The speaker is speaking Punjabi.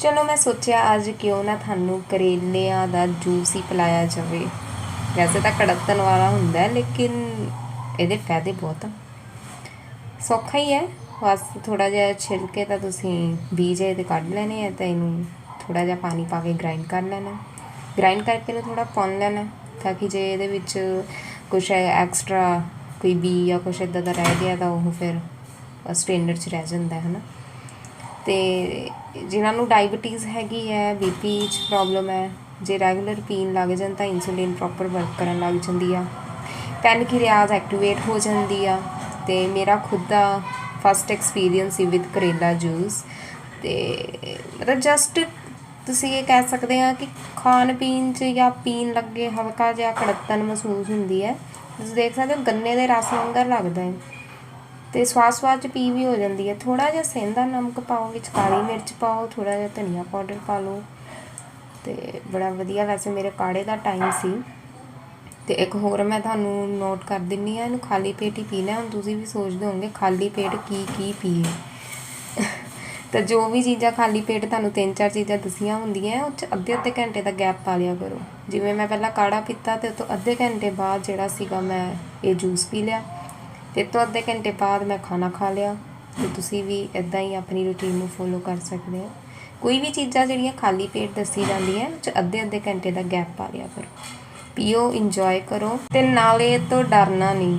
ਚਲੋ ਮੈਂ ਸੋਚਿਆ ਅੱਜ ਕਿਉਂ ਨਾ ਤੁਹਾਨੂੰ ਕਰੇਲਿਆਂ ਦਾ ਜੂਸ ਹੀ ਪਿਲਾਇਆ ਜਾਵੇ। ਵੈਸੇ ਤਾਂ ਕੜਤਨ ਵਾਲਾ ਹੁੰਦਾ ਹੈ ਲੇਕਿਨ ਇਹਦੇ ਫਾਇਦੇ ਬਹੁਤ ਆ। ਸੌਖਾ ਹੀ ਹੈ। ਬਸ ਥੋੜਾ ਜਿਹਾ ਛਿਲਕੇ ਤਾਂ ਤੁਸੀਂ ਬੀਜ ਇਹਦੇ ਕੱਢ ਲੈਣੇ ਆ ਤਾਂ ਇਹਨੂੰ ਥੋੜਾ ਜਿਹਾ ਪਾਣੀ ਪਾ ਕੇ ਗ੍ਰਾਈਂਡ ਕਰ ਲੈਣਾ। ਗ੍ਰਾਈਂਡ ਕਰਕੇ ਇਹਨੂੰ ਥੋੜਾ ਪਾਉਣ ਲੈਣਾ, ਤਾਂ ਕਿ ਜੇ ਇਹਦੇ ਵਿੱਚ ਕੁਝ ਐਕਸਟਰਾ ਕੋਈ ਬੀ ਜਾਂ ਕੁਝ ਇਦਾਂ ਦਾ ਰਹਿ ਗਿਆ ਤਾਂ ਉਹ ਫਿਰ ਸਟ੍ਰੇਨਰ 'ਚ ਰਹਿ ਜਾਂਦਾ ਹੈ ਨਾ ਅਤੇ ਜਿਨ੍ਹਾਂ ਨੂੰ ਡਾਇਬਟੀਜ਼ ਹੈਗੀ ਹੈ ਬੀਪੀ 'ਚ ਪ੍ਰੋਬਲਮ ਹੈ, ਜੇ ਰੈਗੂਲਰ ਪੀਣ ਲੱਗ ਜਾਣ ਤਾਂ ਇਨਸੂਲਿਨ ਪ੍ਰੋਪਰ ਵਰਕ ਕਰਨ ਲੱਗ ਜਾਂਦੀ ਆ। ਪੈਨਕ੍ਰੀਆਸ ਐਕਟੀਵੇਟ ਹੋ ਜਾਂਦੀ ਆ ਅਤੇ ਮੇਰਾ ਖੁਦ ਦਾ ਫਸਟ ਐਕਸਪੀਰੀਅੰਸ ਸੀ ਵਿਦ ਕਰੇਲਾ ਜੂਸ ਅਤੇ ਮਤਲਬ ਜਸਟ ਤੁਸੀਂ ਇਹ ਕਹਿ ਸਕਦੇ ਆ ਕਿ ਖਾਣ ਪੀਣ 'ਚ ਜਾਂ ਪੀਣ ਲੱਗੇ ਹਲਕਾ ਜਿਹਾ ਕੜਤਨ ਮਹਿਸੂਸ ਹੁੰਦੀ ਹੈ। ਤੁਸੀਂ ਦੇਖ ਸਕਦੇ ਹੋ ਗੰਨੇ ਦੇ ਰਸ ਵਾਂਗਰ ਲੱਗਦਾ ਹੈ। ਤੇ ਸਵਾਦ ਸਵਾਦ ਚ ਪੀ ਵੀ ਹੋ ਜਾਂਦੀ ਹੈ। ਥੋੜਾ ਜਿਹਾ ਸੇਂਦਾ ਨਮਕ ਪਾਓ, ਵਿੱਚ ਕਾਲੀ ਮਿਰਚ ਪਾਓ ਥੋੜਾ ਜਿਹਾ ਧਨੀਆ ਪਾਊਡਰ ਪਾ ਲਓ। ਤੇ ਬੜਾ ਵਧੀਆ ਵੈਸੇ ਮੇਰੇ ਕਾੜੇ ਦਾ ਟਾਈਮ ਸੀ। ਤੇ ਇੱਕ ਹੋਰ ਮੈਂ ਤੁਹਾਨੂੰ ਨੋਟ ਕਰ ਦਿੰਨੀ ਆ ਇਹਨੂੰ ਖਾਲੀ ਪੇਟ ਹੀ ਪੀਣਾ ਹੁਣ ਤੁਸੀਂ ਵੀ ਸੋਚਦੇ ਹੋਵੋਗੇ ਖਾਲੀ ਪੇਟ ਕੀ ਕੀ ਪੀਏ। ਤਾਂ ਜੋ ਵੀ ਚੀਜ਼ਾਂ ਖਾਲੀ ਪੇਟ ਤੁਹਾਨੂੰ ਤਿੰਨ ਚਾਰ ਚੀਜ਼ਾਂ ਦਸੀਆਂ ਹੁੰਦੀਆਂ ਉਹ 'ਚ ਅੱਧੇ ਅੱਧੇ ਘੰਟੇ ਦਾ ਗੈਪ ਪਾ ਲਿਆ ਕਰੋ। ਜਿਵੇਂ ਮੈਂ ਪਹਿਲਾਂ ਕਾੜਾ ਪੀਤਾ ਤੇ ਉਹ ਤੋਂ ਅੱਧੇ ਘੰਟੇ ਬਾਅਦ ਜਿਹੜਾ ਸੀਗਾ ਮੈਂ ਇਹ ਜੂਸ ਪੀ ਲਿਆ। ਤੇ ਤੋਂ ਅੱਧੇ ਘੰਟੇ ਬਾਅਦ ਮੈਂ ਖਾਣਾ ਖਾ ਲਿਆ ਤੇ ਤੁਸੀਂ ਵੀ ਇਦਾਂ ਹੀ ਆਪਣੀ ਰੁਟੀਨ ਨੂੰ ਫੋਲੋ ਕਰ ਸਕਦੇ ਹੋ। ਕੋਈ ਵੀ ਚੀਜ਼ਾਂ ਜਿਹੜੀਆਂ ਖਾਲੀ ਪੇਟ ਦੱਸੀ ਜਾਂਦੀਆਂ, ਉਹ 'ਚ ਅੱਧੇ ਅੱਧੇ ਘੰਟੇ ਦਾ ਗੈਪ ਪਾ ਲਿਆ ਕਰੋ। ਪੀਓ ਇੰਜੋਏ ਕਰੋ ਤੇ ਨਾਲੇ ਤੋਂ ਡਰਨਾ ਨਹੀਂ।